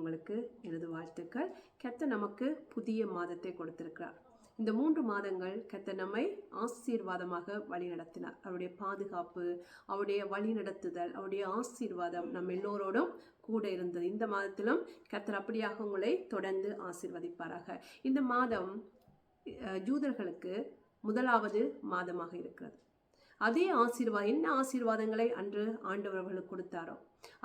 உங்களுக்கு எனது வாழ்த்துக்கள். கர்த்தர் நமக்கு புதிய மாதத்தை கொடுத்திருக்கிறார். இந்த மூன்று மாதங்கள் கர்த்தர் நம்மை ஆசீர்வாதமாக வழிநடத்தினார். அவருடைய பாதுகாப்பு அவருடைய வழி நடத்துதல் அவருடைய ஆசீர்வாதம் நம்ம எல்லோரோடும் கூட இருந்தது. இந்த மாதத்திலும் கத்தர் அப்படியாக உங்களை தொடர்ந்து ஆசீர்வதிப்பாராக. இந்த மாதம் ஜூதர்களுக்கு முதலாவது மாதமாக இருக்கிறது. அதே ஆசீர்வாதம் என்ன ஆசீர்வாதங்களை அன்று ஆண்டவர்களுக்கு கொடுத்தாரோ?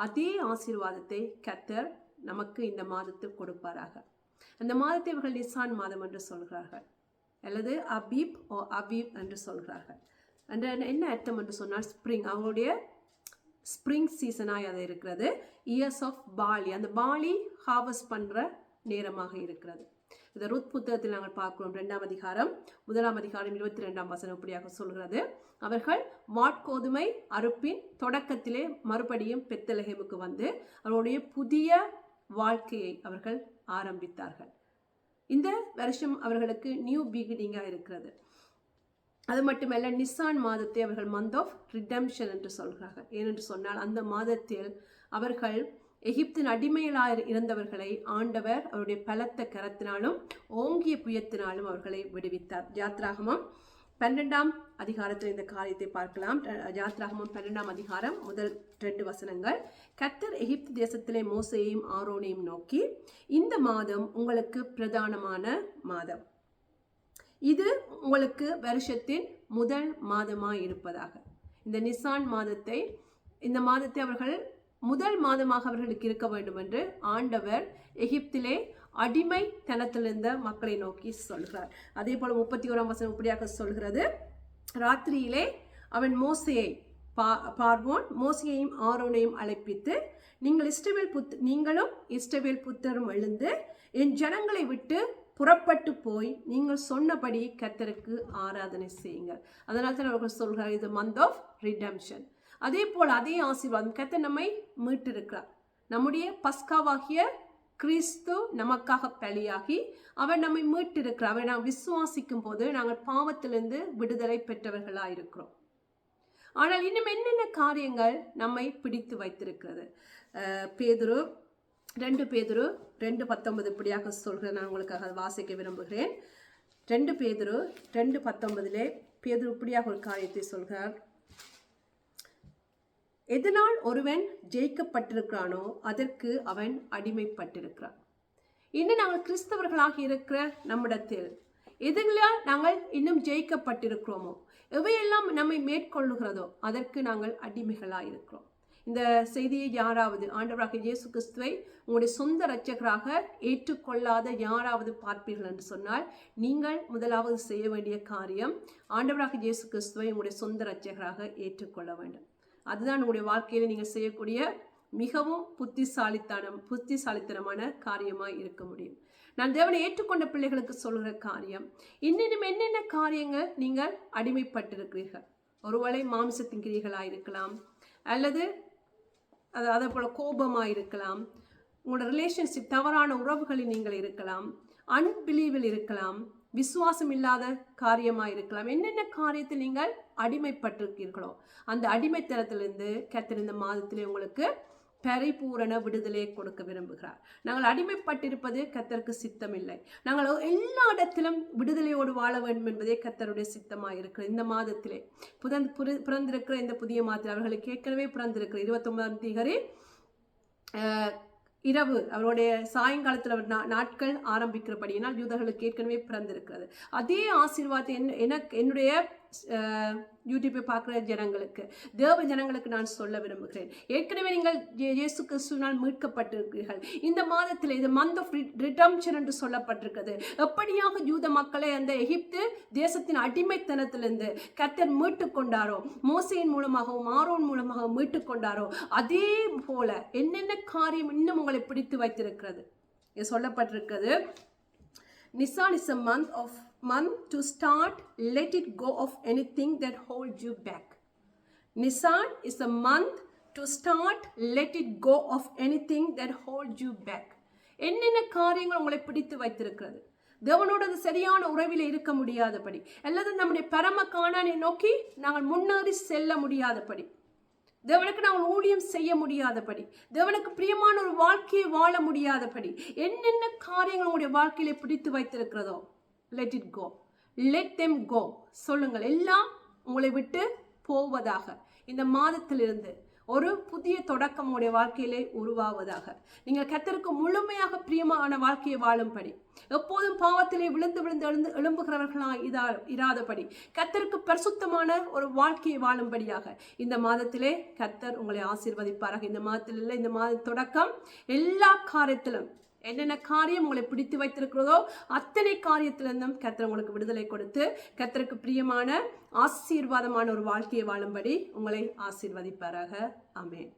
அதே ஆசீர்வாதத்தை கத்தர் நமக்கு இந்த மாதத்தில் கொடுப்பாராக. அந்த மாதத்தை இவர்கள் நிசான் மாதம் என்று சொல்கிறார்கள். அல்லது அபீப் ஓ அபீப் என்று சொல்கிறார்கள். அந்த என்ன அர்த்தம் என்று சொன்னால் ஸ்ப்ரிங் அவங்களுடைய ஸ்ப்ரிங் சீசனாக அது இருக்கிறது. இயர்ஸ் ஆஃப் பாலி அந்த பாலி ஹார்வெஸ்ட் பண்ணுற நேரமாக இருக்கிறது. இந்த ருத் புத்தகத்தில் நாங்கள் பார்க்கிறோம். ரெண்டாம் அதிகாரம் முதலாம் அதிகாரம் இருபத்தி ரெண்டாம் வசனம் இப்படியாக சொல்கிறது. அவர்கள் மாட்கோதுமை அறுப்பின் தொடக்கத்திலே மறுபடியும் பெத்தலகேமுக்கு வந்து அவருடைய புதிய வாழ்க்கையை அவர்கள் ஆரம்பித்தார்கள். இந்த வருஷம் அவர்களுக்கு நியூ பிகினிங்காக இருக்கிறது. அது மட்டுமல்ல நிசான் மாதத்தை அவர்கள் மந்த் ஆஃப் ரிடம்ஷன் என்று சொல்கிறார்கள் ஏனென்று சொன்னால் அந்த மாதத்தில் அவர்கள் எகிப்தின் அடிமையிலாக இருந்தவர்களை ஆண்டவர் அவருடைய பலத்த கரத்தினாலும் ஓங்கிய புயத்தினாலும் அவர்களை விடுவித்தார். யாத்ராகமம் பன்னெண்டாம் அதிகாரத்தில் இந்த காரியத்தை பார்க்கலாம். ஜாத்ராகமும் பன்னெண்டாம் அதிகாரம் முதல் ரெண்டு வசனங்கள். கத்தர் எகிப்து தேசத்திலே மோசையையும் ஆரோனையும் நோக்கி இந்த மாதம் உங்களுக்கு பிரதானமான மாதம். இது உங்களுக்கு வருஷத்தின் முதல் மாதமாக இருப்பதாக இந்த நிசான் மாதத்தை இந்த மாதத்தை அவர்கள் முதல் மாதமாக அவர்களுக்கு இருக்க வேண்டும் என்று ஆண்டவர் எகிப்திலே அடிமைத்தனத்திலிருந்த மக்களை நோக்கி சொல்கிறார். அதே போல் முப்பத்தி ஓராம் வசனம் இப்படியாக சொல்கிறது. ராத்திரியிலே அவன் மோசையை பா பார்வோன் மோசையையும் ஆரோனையும் அழைப்பித்து நீங்கள் இஷ்டவேல் புத் நீங்களும் இஷ்டவேல் புத்தரும் எழுந்து என் ஜனங்களை விட்டு புறப்பட்டு போய் நீங்கள் சொன்னபடி கத்தருக்கு ஆராதனை செய்யுங்கள். அதனால தான் அவர்கள் சொல்கிறார் இது மந்த் ஆஃப் ரிடம்ஷன் அதே போல் அதே ஆசீர்வாதம் கர்த்தர் நம்மை மீட்டிருக்கிறார். நம்முடைய பஸ்காவாகிய கிறிஸ்து நமக்காக பலியாகி அவர் நம்மை மீட்டிருக்கிறார். அவரை நாம் விசுவாசிக்கும் போது நாங்கள் பாவத்திலிருந்து விடுதலை பெற்றவர்களாக இருக்கிறோம். ஆனால் இன்னும் என்னென்ன காரியங்கள் நம்மை பிடித்து வைத்திருக்கிறது? பேதுரு ரெண்டு பேதுரு ரெண்டு பத்தொன்பது இப்படியாக சொல்கிறேன். நான் உங்களுக்காக வாசிக்க விரும்புகிறேன். ரெண்டு பேதுரு ரெண்டு பத்தொன்பதிலே பேதுரு இப்படியாக ஒரு காரியத்தை சொல்கிறார். எதனால் ஒருவன் ஜெயிக்கப்பட்டிருக்கிறானோ அதற்கு அவன் அடிமைப்பட்டிருக்கிறான். இன்னும் நாங்கள் கிறிஸ்தவர்களாக இருக்கிற நம்மிடத்தில் எதுங்களால் நாங்கள் இன்னும் ஜெயிக்கப்பட்டிருக்கிறோமோ? எவையெல்லாம் நம்மை மேற்கொள்ளுகிறதோ அதற்கு நாங்கள் அடிமைகளாக இருக்கிறோம் இந்த செய்தியை யாராவது ஆண்டவராக இயேசு கிறிஸ்துவை உங்களுடைய சொந்த இரட்சகராக ஏற்றுக்கொள்ளாத யாராவது பார்ப்பீர்கள் என்று சொன்னால் நீங்கள் முதலாவது செய்ய வேண்டிய காரியம் ஆண்டவராக இயேசு கிறிஸ்துவை உங்களுடைய சொந்த இரட்சகராக ஏற்றுக்கொள்ள வேண்டும். அதுதான் உங்களுடைய வாழ்க்கையில் நீங்கள் செய்யக்கூடிய மிகவும் புத்திசாலித்தனம் புத்திசாலித்தனமான காரியமாக இருக்க முடியும். நான் தேவனை ஏற்றுக்கொண்ட பிள்ளைகளுக்கு சொல்கிற காரியம் இன்னும் என்னென்ன காரியங்கள் நீங்கள் அடிமைப்பட்டிருக்கிறீர்கள்? ஒருவேளை மாம்சத்தின் கிரிகளாக இருக்கலாம் அல்லது அது அதே போல் கோபமாக இருக்கலாம் உங்களோட ரிலேஷன்ஷிப் தவறான உறவுகளில் நீங்கள் இருக்கலாம் அன்பிலீவில் இருக்கலாம் விசுவாசம் இல்லாத காரியமாக இருக்கலாம் என்னென்ன காரியத்தில் நீங்கள் அடிமைப்பட்டிருக்கீர்களோ அந்த அடிமைத்தனத்திலிருந்து கர்த்தர் இந்த மாதத்திலே உங்களுக்கு பரிபூரண விடுதலையை கொடுக்க விரும்புகிறார். நாங்கள் அடிமைப்பட்டிருப்பது கத்தருக்கு சித்தமில்லை. நாங்கள் எல்லா இடத்திலும் விடுதலையோடு வாழ வேண்டும் என்பதே கத்தருடைய சித்தமாக இருக்கிறது இந்த மாதத்திலே புதன் புரி- பிறந்திருக்கிற இந்த புதிய மாதத்தில் அவர்களுக்கு ஏற்கனவே பிறந்திருக்கிற இருபத்தொன்பதாம் தேதி இரவு அவருடைய சாயங்காலத்தில் நாட்கள் ஆரம்பிக்கிறபடியினால் யூதர்களுக்கு ஏற்கனவே பிறந்திருக்கிறது. அதே ஆசீர்வாதத்தை என் எனக்கு என்னுடைய யூடியூப்பை பார்க்குற ஜனங்களுக்கு தேவ ஜனங்களுக்கு நான் சொல்ல விரும்புகிறேன். ஏற்கனவே நீங்கள் இயேசு கிறிஸ்துவினால் மீட்கப்பட்டிருக்கிறீர்கள். இந்த மாதத்தில் இது மந்த் ஆஃப் ரிடம்ஷன் என்று சொல்லப்பட்டிருக்கிறது. எப்படியாக யூத மக்களை அந்த எகிப்து தேசத்தின் அடிமைத்தனத்திலிருந்து கர்த்தர் மீட்டு கொண்டாரோ மோசையின் மூலமாகவும் ஆரோன் மூலமாகவும் மீட்டு கொண்டாரோ அதே போல என்னென்ன காரியம் இன்னும் உங்களை பிடித்து வைத்திருக்கிறது. இது சொல்லப்பட்டிருக்கிறது Nisan is a month of month to start let it go of anything that holds you back. Nisan is a month to start let it go of anything that holds you back. என்னென்ன காரியங்கள் உங்களை பிடித்து வைத்திருக்கிறது தேவனோட அது சரியான உறவில் இருக்க முடியாதபடி அல்லது நம்முடைய பரம காணானை நோக்கி நாங்கள் முன்னேறி செல்ல முடியாதபடி தேவனுக்கு நாங்கள் ஊழியம் செய்ய முடியாதபடி தேவனுக்கு பிரியமான ஒரு வாழ்க்கையை வாழ முடியாதபடி என்னென்ன காரியங்கள் உங்களுடைய வாழ்க்கையில பிடித்து வைத்திருக்கிறதோ let it go let them go சொல்லுங்கள். எல்லாம் உங்களை விட்டு போவதாக. இந்த மாதத்திலிருந்து ஒரு புதிய தொடக்கம் உடைய வாழ்க்கையிலே உருவாவதாக. நீங்கள் கத்தருக்கு முழுமையாக பிரியமான வாழ்க்கையை வாழும்படி எப்போதும் பாவத்திலே விழுந்து விழுந்து எழுந்து எழும்புகிறவர்களாக இதா இராதபடி கத்தருக்கு பரிசுத்தமான ஒரு வாழ்க்கையை வாழும்படியாக இந்த மாதத்திலே கத்தர் உங்களை ஆசீர்வதிப்பாராக. இந்த மாதத்தில் இல்லை இந்த மாத தொடக்கம் எல்லா காரியத்திலும் என்னென்ன காரியம் உங்களை பிடித்து வைத்திருக்கிறதோ அத்தனை காரியத்திலிருந்தும் கத்தர் உங்களுக்கு விடுதலை கொடுத்து கத்தருக்கு பிரியமான ஆசீர்வாதமான ஒரு வாழ்க்கையை வாழும்படி உங்களை ஆசீர்வதிப்பாராக. அமேன்